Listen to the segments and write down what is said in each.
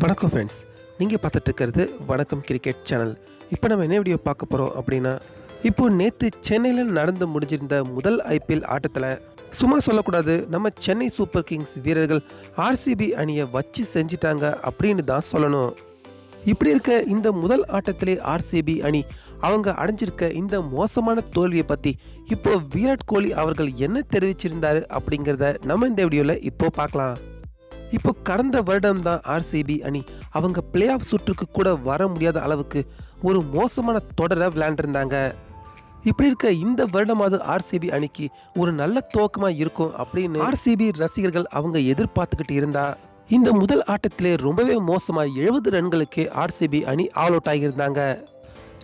வணக்கம் ஃப்ரெண்ட்ஸ் நீங்கள் பார்த்துட்டு இருக்கிறது வணக்கம் கிரிக்கெட் சேனல் இப்போ நம்ம என்ன வீடியோ பார்க்க போகிறோம் அப்படின்னா இப்போது நேற்று சென்னையில் நடந்து முடிஞ்சிருந்த முதல் ஐபிஎல் ஆட்டத்தில் சும்மா சொல்லக்கூடாது நம்ம சென்னை சூப்பர் கிங்ஸ் வீரர்கள் ஆர்சிபி அணியை வச்சு செஞ்சிட்டாங்க அப்படின்னு தான் சொல்லணும். இப்படி இருக்க இந்த முதல் ஆட்டத்திலே ஆர்சிபி அணி அவங்க அடைஞ்சிருக்க இந்த மோசமான தோல்வியை பற்றி இப்போ விராட் கோலி அவர்கள் என்ன தெரிவிச்சிருந்தாரு அப்படிங்கிறத நம்ம இந்த வீடியோவில் இப்போ பார்க்கலாம். இப்போ கடந்த வருடம் தான் ஆர்சிபி அணி அவங்க பிளே ஆஃப் சுற்றுக்கு கூட வர முடியாத அளவுக்கு ஒரு மோசமான தொடரை விளையாண்டுருந்தாங்க. இப்படி இருக்க இந்த வருடமாவது ஆர்சிபி அணிக்கு ஒரு நல்ல துவக்கமாக இருக்கும் அப்படின்னு ஆர்சிபி ரசிகர்கள் அவங்க எதிர்பார்த்துக்கிட்டு இருந்தா. இந்த முதல் ஆட்டத்திலே ரொம்பவே மோசமாக எழுபது ரன்களுக்கே ஆர்சிபி அணி ஆல் அவுட் ஆகியிருந்தாங்க.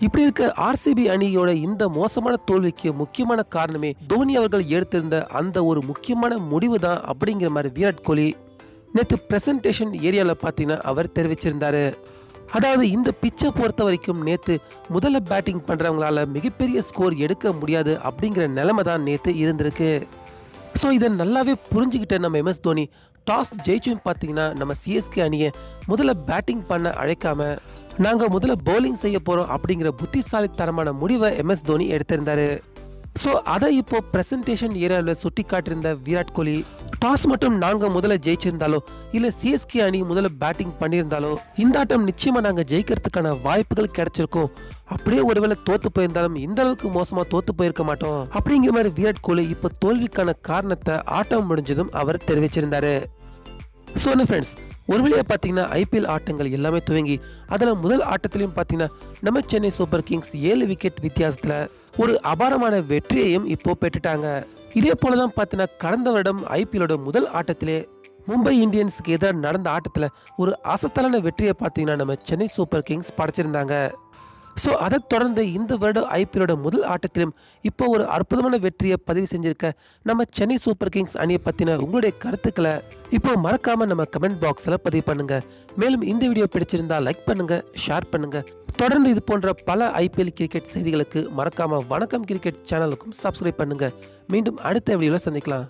இப்படி இருக்க ஆர்சிபி அணியோட இந்த மோசமான தோல்விக்கு முக்கியமான காரணமே தோனி அவர்கள் எடுத்திருந்த அந்த ஒரு முக்கியமான முடிவு தான் அப்படிங்கிற மாதிரி விராட் கோலி. நேற்று ப்ரெசன்டேஷன் ஏரியாவில் பார்த்தீங்கன்னா அவர் தெரிவிச்சிருந்தார். அதாவது இந்த பிச்சை பொறுத்த வரைக்கும் நேற்று முதல்ல பேட்டிங் பண்ணுறவங்களால மிகப்பெரிய ஸ்கோர் எடுக்க முடியாது அப்படிங்கிற நிலைமை தான் நேற்று இருந்திருக்கு. ஸோ இதை நல்லாவே புரிஞ்சுக்கிட்ட நம்ம எம்எஸ் தோனி டாஸ் ஜெயிச்சும் பார்த்தீங்கன்னா நம்ம சிஎஸ்கே அணியை முதல்ல பேட்டிங் பண்ண அழைக்காம நாங்கள் முதல்ல பவுலிங் செய்ய போகிறோம் அப்படிங்கிற புத்திசாலித்தனமான முடிவை எம்எஸ் தோனி எடுத்திருந்தாரு. ஸோ அதை இப்போ ப்ரெசன்டேஷன் ஏரியாவில் சுட்டி காட்டியிருந்த விராட் கோலி டாஸ் மட்டும் நாங்கள் முதல்ல ஜெயிச்சிருந்தாலோ இல்லை சிஎஸ்கே அணி முதல்ல பேட்டிங் பண்ணியிருந்தாலோ இந்த ஆட்டம் நிச்சயமாக நாங்கள் ஜெயிக்கிறதுக்கான வாய்ப்புகள் கிடைச்சிருக்கும். அப்படியே ஒருவேளை தோத்து போயிருந்தாலும் இந்த அளவுக்கு மோசமாக தோத்து போயிருக்க மாட்டோம். அப்படிங்கிற மாதிரி விராட் கோலி இப்போ தோல்விக்கான காரணத்தை ஆட்டம் முடிஞ்சதும் அவர் தெரிவிச்சிருந்தாரு. ஸோ என்ன ஃப்ரெண்ட்ஸ் ஒரு வழியாக பார்த்தீங்கன்னா ஐபிஎல் ஆட்டங்கள் எல்லாமே துவங்கி அதில் முதல் ஆட்டத்திலையும் பார்த்தீங்கன்னா நம்ம சென்னை சூப்பர் கிங்ஸ் ஏழு விக்கெட் வித்தியாசத்தில் ஒரு அபாரமான வெற்றியையும் இப்போ பெற்றுட்டாங்க. இதே போல தான் பார்த்தீங்கன்னா கடந்த வருடம் ஐபிஎலோட முதல் ஆட்டத்திலே மும்பை இந்தியன்ஸுக்கு எதிராக நடந்த ஆட்டத்தில் ஒரு அசத்தலான வெற்றியை பார்த்தீங்கன்னா நம்ம சென்னை சூப்பர் கிங்ஸ் படைச்சிருந்தாங்க. ஸோ அதைத் தொடர்ந்து இந்த வருடம் ஐபிஎலோட முதல் ஆட்டத்திலும் இப்போ ஒரு அற்புதமான வெற்றியை பதிவு செஞ்சிருக்க நம்ம சென்னை சூப்பர் கிங்ஸ் அணியை பற்றின உங்களுடைய கருத்துக்களை இப்போ மறக்காமல் நம்ம கமெண்ட் பாக்ஸில் பதிவு பண்ணுங்க. மேலும் இந்த வீடியோ பிடிச்சிருந்தா லைக் பண்ணுங்க ஷேர் பண்ணுங்க. தொடர்ந்து இது போன்ற பல ஐபிஎல் கிரிக்கெட் செய்திகளுக்கு மறக்காமல் வணக்கம் கிரிக்கெட் சேனலுக்கும் சப்ஸ்கிரைப் பண்ணுங்க. மீண்டும் அடுத்த வீடியோவில் சந்திக்கலாம்.